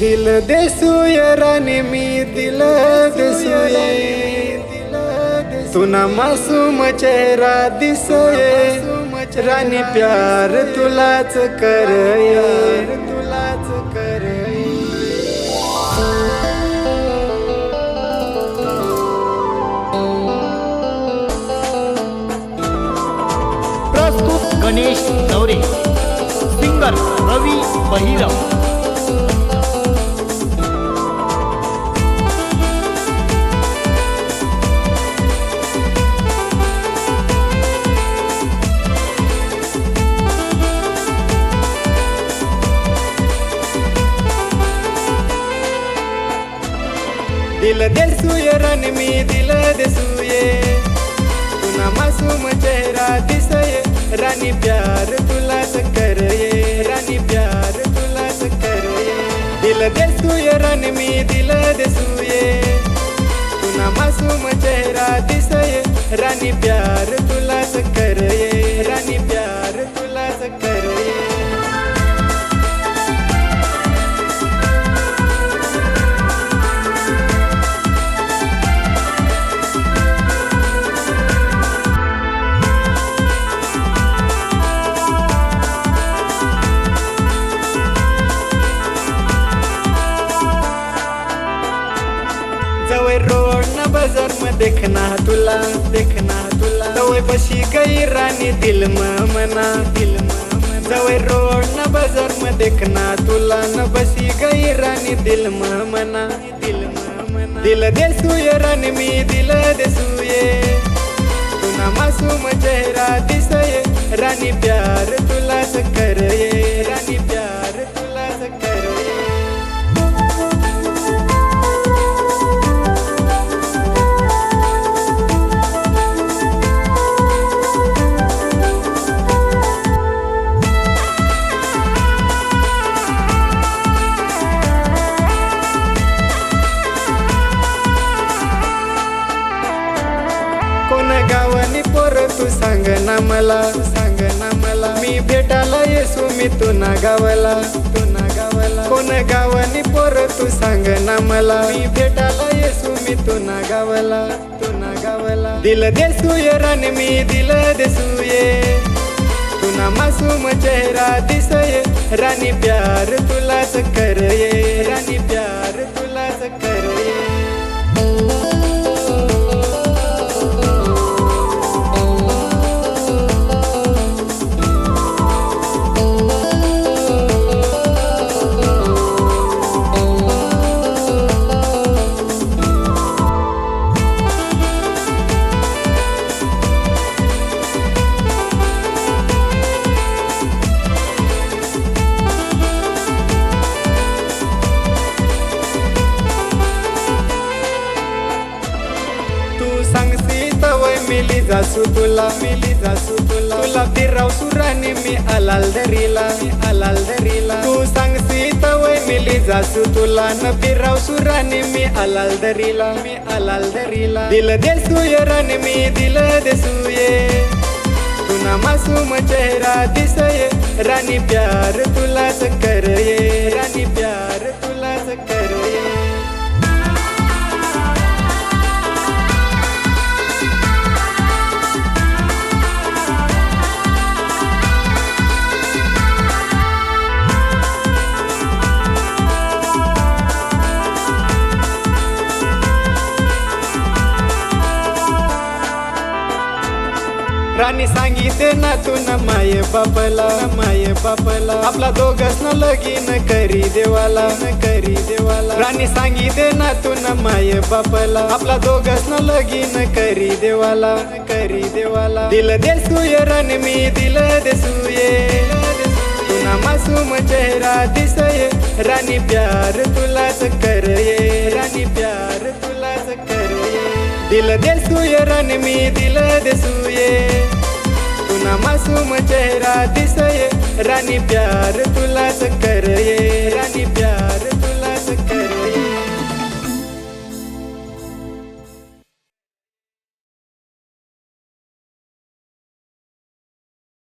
दिल देसूय राणी मी दिल देसूये. तुना मासूम चेहरा दिसय. राणी प्यार तुलाच करय. तुलाच करय प्रस्तुत गणेश नवरे. सिंगर रवी बहिरम दिल देसूय राणी मी दिल देसूये तुना मासूम चेहरा दिसय राणी प्यार तुलाच करये राणी प्यार तुलाच करये दिल देसूय राणी मी दिल देसूये तुना मासूम चेहरा दिसय राणी प्यार तुलाच करये नजर म देखना तुला देखना तुला। जवळ बशी गई राणी दिल मना दिल जवळ रोड न बजर म देखना तुला न बशी गई राणी दिल मना दिल म मना। दिल देसूय राणी मी दिल देसूये तुना मासूम चेहरा दिसये राणी प्यार तुलाच करये। तू सांग ना मला सांग ना मला. मी भेटायला येसू मी तुना गावाला. तुना गावाला कोण गावानी पोर तू सांग ना मला. मी भेटायला येसू मी तुना गावाला तुना गावाला. दिल ये राणी मी दिल देसूये तुना मासूम चेहरा दिसये. राणी प्यार तुलाच कर मिली जासू तुला मिली जासू तुला तुला फिराव सुरानी मी अलाल दरीला मी अलाल दरीला तू सांगसी तवय मिली जासू तुला न फिराव सुरानी मी अलाल दरीला मी अलाल दरीला दिल देसूय राणी मी दिल देसूये तुना मासूम चेहरा दिसये. राणी प्यार तुलाच करये. त्यांनी सांगितले ना तू न माये बापला माये बापला. आपला दोघस न लगीन करी देवाला न करी देवाला. राणी सांगितले ना तू न बापला. आपला दोघस न लगीन करी देवाला करी देवाला. दिल देसूय रण मी दिल देसूये तुना मासूम चेहरा दिसये. राणी प्यार तुलाच करये. राणी प्यार तुलाच करये. दिल देसूय रण मी दिल देसूये ना मासूम चेहरा दिसये. राणी प्यार तुला सकरये राणी प्यार